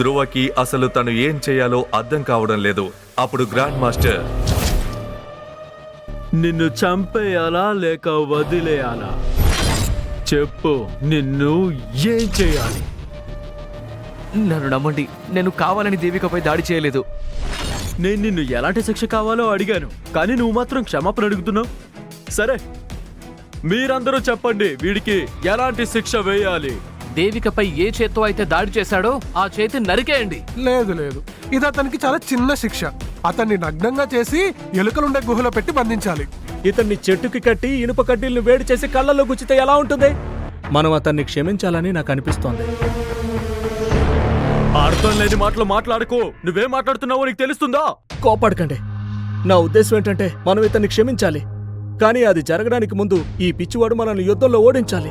ధ్రువకి అసలు తను ఏం చేయాలో అర్థం కావడం లేదు. అప్పుడు గ్రాండ్ మాస్టర్ నిన్ను చంపేయాలా లేక వదిలేయాలా? చెప్పు నిన్ను ఏం చేయాలి? నన్ను నమ్మండి నేను కావాలని దేవికపై దాడి చేయలేదు. నేను నిన్ను ఎలాంటి శిక్ష కావాలో అడిగాను కానీ నువ్వు మాత్రం క్షమాపణ అడుగుతున్నావు? సరే మీరందరూ చెప్పండి వీడికి ఎలాంటి శిక్ష వేయాలి? దేవికపై ఏ చేత్తో అయితే దాడి చేశాడో ఆ చేతి నరికేయండి. లేదు లేదు. ఇది అతనికి చాలా చిన్న శిక్ష. అతన్ని నగ్నంగా చేసి ఎలుకలుండే గుహలో పెట్టి బంధించాలి. ఇతన్ని చెట్టుకి కట్టి ఇనుప కడ్డీలను వేడి చేసి కళ్ళల్లో గుచ్చితే ఎలా ఉంటుంది? మనం అతన్ని క్షమించాలని నాకు అనిపిస్తోంది. అర్థం లేని మాటలు మాట్లాడుకో. నువ్వేం మాట్లాడుతున్నావో నీకు తెలుస్తుందా? కోపడకండి. నా ఉద్దేశం ఏంటంటే మనం ఇతన్ని క్షమించాలి. కానీ అది జరగడానికి ముందు ఈ పిచ్చివాడు మనల్ని యుద్ధంలో ఓడించాలి.